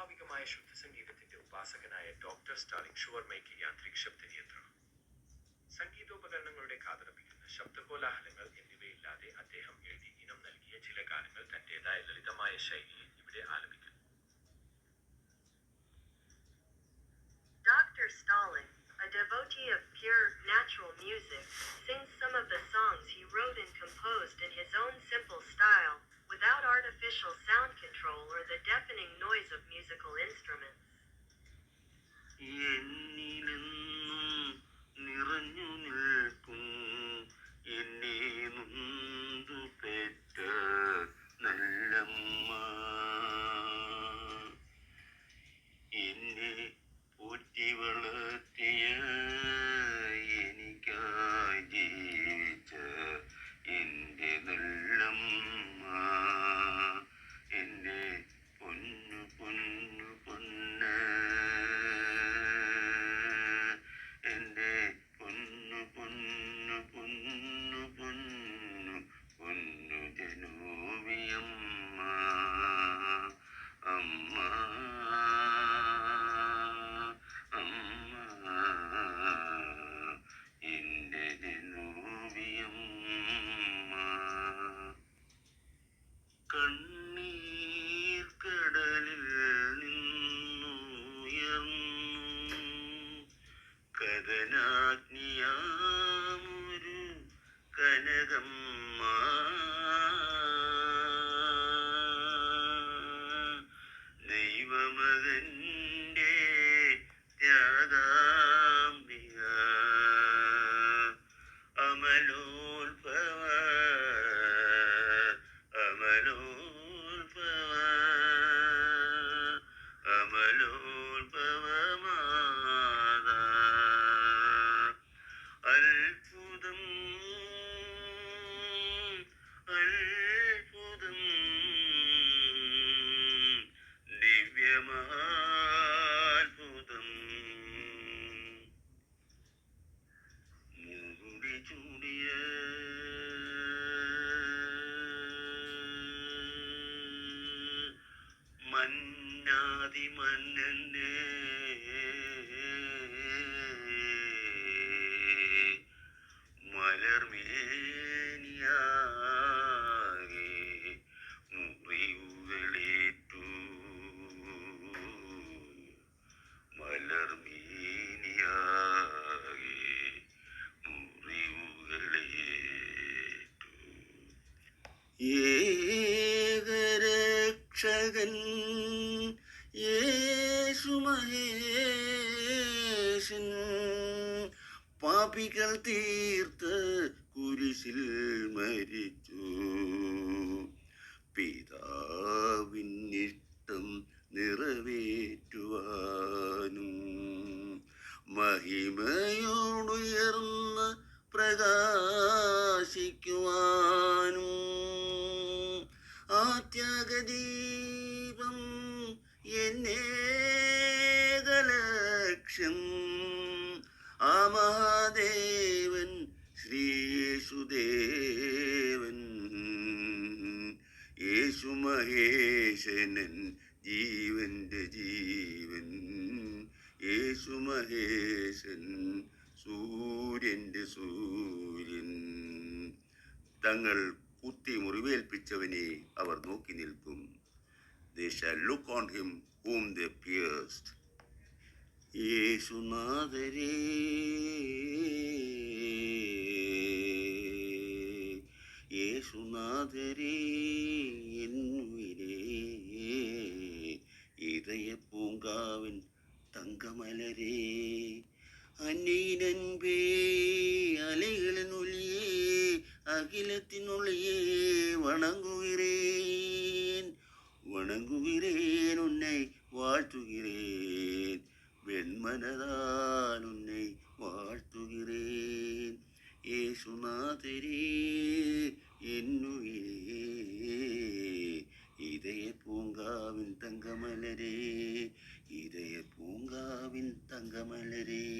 സ്വാഭാവികമായ ശുദ്ധസംഗീതത്തിന്റെ ഉപാസകനായ ഡോക്ടർ സ്റ്റാലിംഗ് ഷുവർമയ്ക്ക് യാന്ത്രിക് ശബ്ദനിയന്ത്രണം സംഗീതോപകരണങ്ങളുടെ കാതറപ്പിക്കുന്ന ശബ്ദകോലാഹലങ്ങൾ എന്നിവയില്ലാതെ അദ്ദേഹം എഴുതി ഇനം നൽകിയ ചില ഗാനങ്ങൾ തന്റേതായ ലളിതമായ ശൈലിയിൽ ഇവിടെ ആലപിക്കുന്നു Dr. Stalin, a devotee of pure, natural music, sings some of the songs he wrote and composed in his own simple style, without artificial sound control or the deafening noise of musical instruments. എന്നിലെന്നും നിറഞ്ഞു നിൽക്കും എന്നെ നൊന്തു പെറ്റ നല്ലമ്മ എന്നെ പോറ്റി വളർത്തിയ കഥനാഗ്നിയാമൊരു കനകമ്മ ദൈവമകന്റെ ത്യാഗാംബിക അമലോത്ഭവ ചൂടിയ മന്നാതി മന്നന്റെ മലർമേനിയാകെ ഏകരക്ഷകൻ യേശുമഹേശൻ പാപികൾ തീർത്ത് കുരിശിൽ മരിച്ചു. മഹേശനൻ ജീവന്റെ ജീവൻ. യേശു മഹേശൻ സൂര്യന്റെ സൂര്യൻ. തങ്ങൾ കുത്തി മുറിവേൽപ്പിച്ചവനെ അവർ നോക്കി നിൽക്കും. Shall look on him whom they pierced. യേശുനാഥരേ. യേശുനാഥരേ എന്നുയിരേ வணங்குகிறேன் வணங்குகிறேன் உன்னை வாழ்த்துகிறேன். வெண்மனதான் உன்னை வாழ்த்துகிறேன். ஏசுநாதரே என்னுயிரே இதய பூங்காவின் தங்கமலரே இதய பூங்காவின் தங்கமலரே.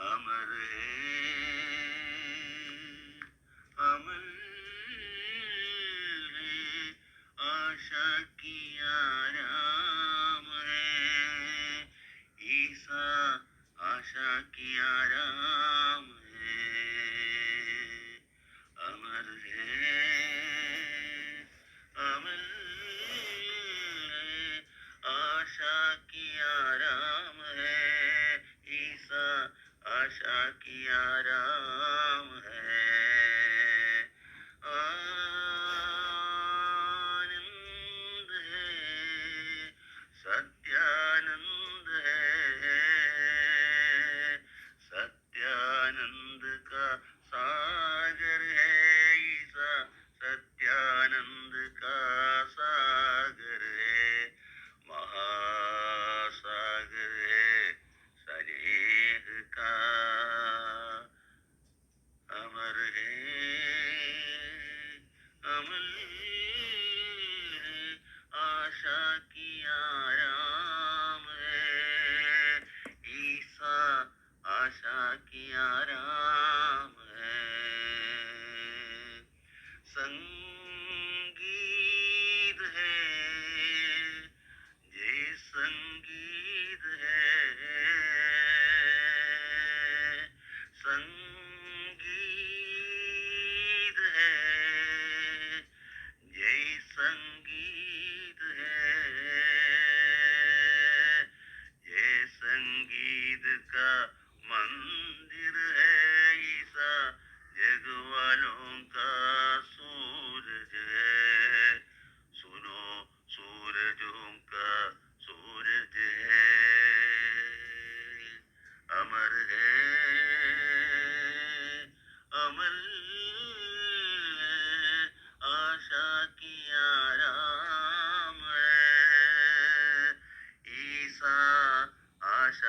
अमर है आशा की आराम है, ईसा आशा की आराम है, अमर है अमल है, आशा Yeah.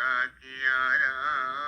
കാറ്റിയാരാ